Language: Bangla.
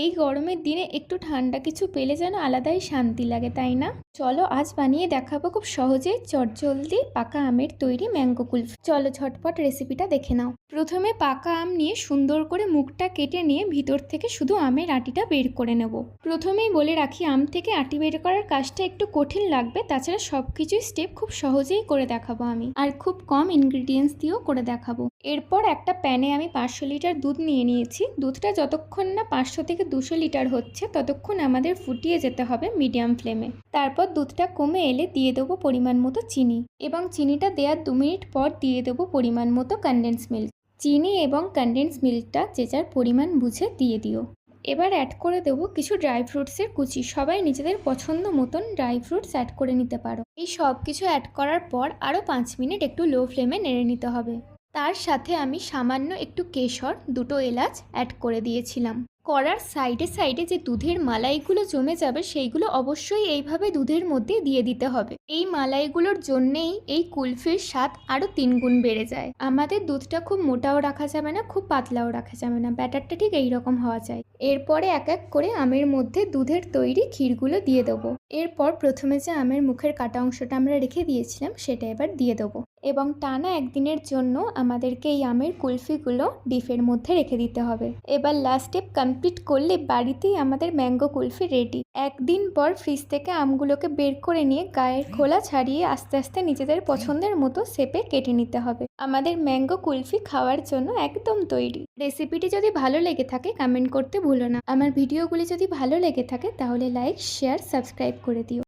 এই গরমের দিনে একটু ঠান্ডা কিছু পেলে যেন আলাদাই শান্তি লাগে, তাই না? চলো আজ বানিয়ে দেখাবো খুব সহজে চটজলদি পাকা আমের তৈরি ম্যাঙ্গো কুলফি। চলো ঝটপট রেসিপিটা দেখে নাও। প্রথমে পাকা আম নিয়ে সুন্দর করে মুখটা কেটে নিয়ে ভিতর থেকে শুধু আমের আটিটা বের করে নেব। প্রথমেই বলে রাখি, আম থেকে আটি বের করার কাজটা একটু কঠিন লাগবে, তাছাড়া সব কিছুই স্টেপ খুব সহজেই করে দেখাবো আমি। আর খুব কম ইনগ্রিডিয়েন্টস দিয়েও করে দেখাবো। এরপর একটা প্যানে আমি পাঁচশো লিটার দুধ নিয়ে নিয়েছি। দুধটা যতক্ষণ না পাঁচশো থেকে দুশো লিটার হচ্ছে, ততক্ষণ আমাদের ফুটিয়ে যেতে হবে মিডিয়াম ফ্লেমে। তারপর দুধটা কমে এলে দিয়ে দেবো পরিমাণ মতো চিনি এবং চিনিটা দেওয়ার দু মিনিট পর দিয়ে দেবো পরিমাণ মতো কনডেন্স মিল্ক চিনি এবং কনডেন্স মিল্কটা যে যার পরিমাণ বুঝে দিয়ে দিও। এবার অ্যাড করে দেবো কিছু ড্রাই ফ্রুটসের কুচি। সবাই নিজেদের পছন্দ মতন ড্রাই ফ্রুটস অ্যাড করে নিতে পারো। এই সব কিছু অ্যাড করার পর আরও পাঁচ মিনিট একটু লো ফ্লেমে নেড়ে নিতে হবে। তার সাথে আমি সামান্য একটু কেশর, দুটো এলাচ অ্যাড করে দিয়েছিলাম। করার সাইডে সাইডে যে দুধের মালাইগুলো জমে যাবে সেইগুলো অবশ্যই এইভাবে দুধের মধ্যে দিয়ে দিতে হবে। এই মালাইগুলোর জন্যেই এই কুলফির স্বাদ আরও তিনগুণ বেড়ে যায়। আমাদের দুধটা খুব মোটাও রাখা যাবে না, খুব পাতলাও রাখা যাবে না। ব্যাটারটা ঠিক এই রকম হওয়া চাই এরপরে এক এক করে আমের মধ্যে দুধের তৈরি ক্ষীরগুলো দিয়ে দেবো। এরপর প্রথমে যে আমের মুখের কাটা অংশটা আমরা রেখে দিয়েছিলাম, সেটা এবার দিয়ে দেবো। এবং টানা একদিনের জন্য আমাদেরকে এই আমের কুলফিগুলো ডিফের মধ্যে রেখে দিতে হবে। এবার লাস্ট স্টেপ কমপ্লিট করলে বাড়িতেই আমাদের ম্যাঙ্গো কুলফি রেডি একদিন পর ফ্রিজ থেকে আমগুলোকে বের করে নিয়ে গায়ের খোলা ছাড়িয়ে আস্তে আস্তে নিজেদের পছন্দের মতো শেপে কেটে নিতে হবে। আমাদের ম্যাঙ্গো কুলফি খাওয়ার জন্য একদম তৈরি। রেসিপিটি যদি ভালো লেগে থাকে কমেন্ট করতে ভুলো না। আমার ভিডিওগুলি যদি ভালো লেগে থাকে তাহলে লাইক শেয়ার সাবস্ক্রাইব করে দিও।